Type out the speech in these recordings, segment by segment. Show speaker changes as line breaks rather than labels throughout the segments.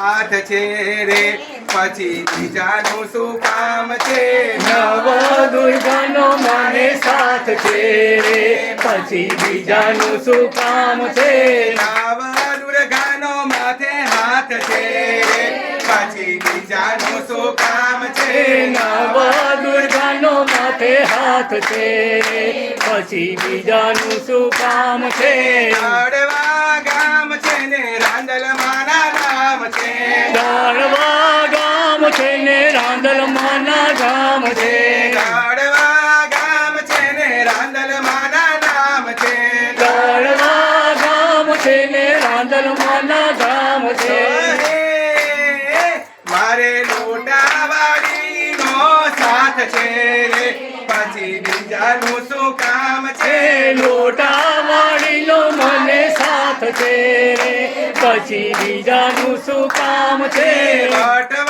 હાથ છે રે. પછી બીજાનું શું કામ છે?
નવ દુર્ગાનો મને સાથ છે રે. પછી બીજાનું શું કામ છે?
નવ દુર્ગાનો માથે હાથ છે રે. પછી બીજાનું શું કામ છે?
નવ દુર્ગાનો માથે હાથ છે પછી બીજાનું શું કામ છે?
અડવા ગામ છે ને રાંદલ
ગામ છે ને રાંદલ માના ગામ છે.
અડવા ગામ છે ને રાંદલ માના નામ છે.
દાળવા ગામ છે ને રાંદલ માના ગામ છે.
મારે લોટાવાડીનો સાથ છે. રે પછી બીજાનું શું કામ છે?
એ લોટાવાળીનો મને સાથ છે. રે પછી બીજાનું શું કામ છે?
વટવા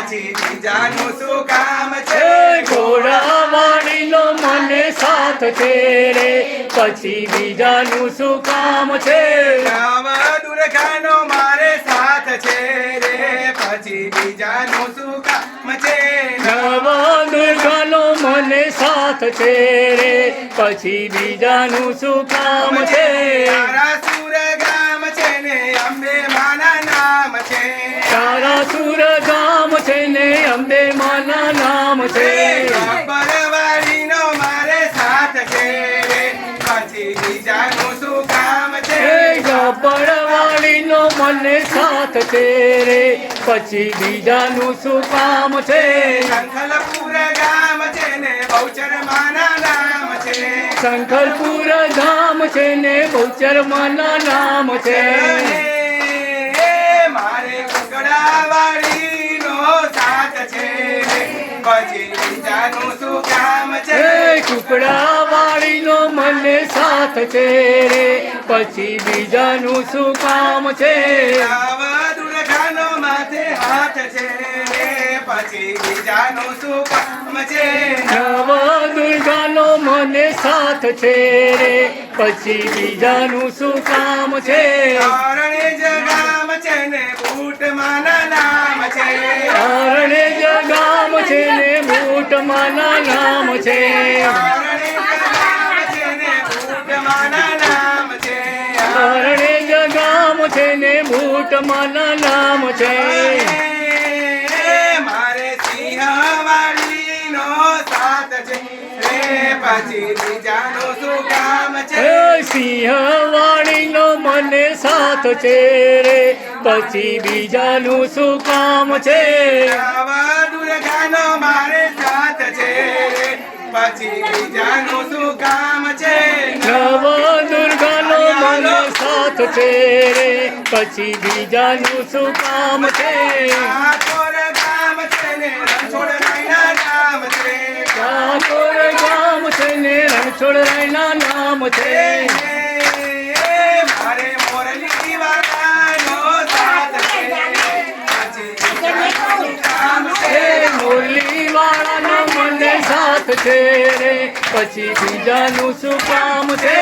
પછી બીજાનું શું કામ છે?
એ ઘોડાવાળીનો મને સાથ છે રે. પછી બીજાનું શું કામ છે?
રામ દુર્ગાનો મારે સાથ છે રે. પછી બીજાનું શું કામ છે?
નવ દુર્ગાનો મને સાથ છે રે. પછી બીજાનું શું કામ છે?
તારા સુર ગામ છે ને અંબે માના નામ છે.
તારા સુર ગામ છે ને અંબે માના નામ છે.
પરવાડીનો મારે સાથ છે. પછી બીજાનું શું કામ છે?
એ ગબ્બરવાળીનો મને સાથ છે રે. પછી બીજાનું શું કામ છે?
શંખલપુર ગામ છે ને બહુચર માના નામ છે.
શંખલપુર ધામ છે ને બહુચર માના નામ છે. એ કુકડાવાળીનો મને સાથ છે રે. પછી બીજાનું શું કામ છે?
દુર્ગાનો માથે હાથ છે પછી બીજાનું શું કામ છે?
નવ દુર્ગાનો મને સાથ છે રે. પછી બીજાનું શું કામ છે?
કારણે જગામ નામ છે.
કારણે
જગામ છે ને બૂટ માના નામ છે.
ગામ છે ને બૂટ માના નામ છે
મારે સિંહવાડીનો સાથ છે. રે પછી બીજાનું શું કામ છે?
એ સિંહવાણીનો મને સાથ છે રે. પછી બીજાનું શું કામ છે?
દુર્ગાનો મારે પછી બીજાનું શું કામ છે?
નવ દુર્ગાનો મને સાથ છે રે પછી બીજાનું શું કામ છે?
ઠાકોર ગામ છે ને રણછોડ રાયના નામ છે.
ઠાકોર ગામ છે ને રણછોડ રાયના નામ છે.
મારે મોરલી વાળાનો છે
રે પછી બીજાનું શું કામ છે?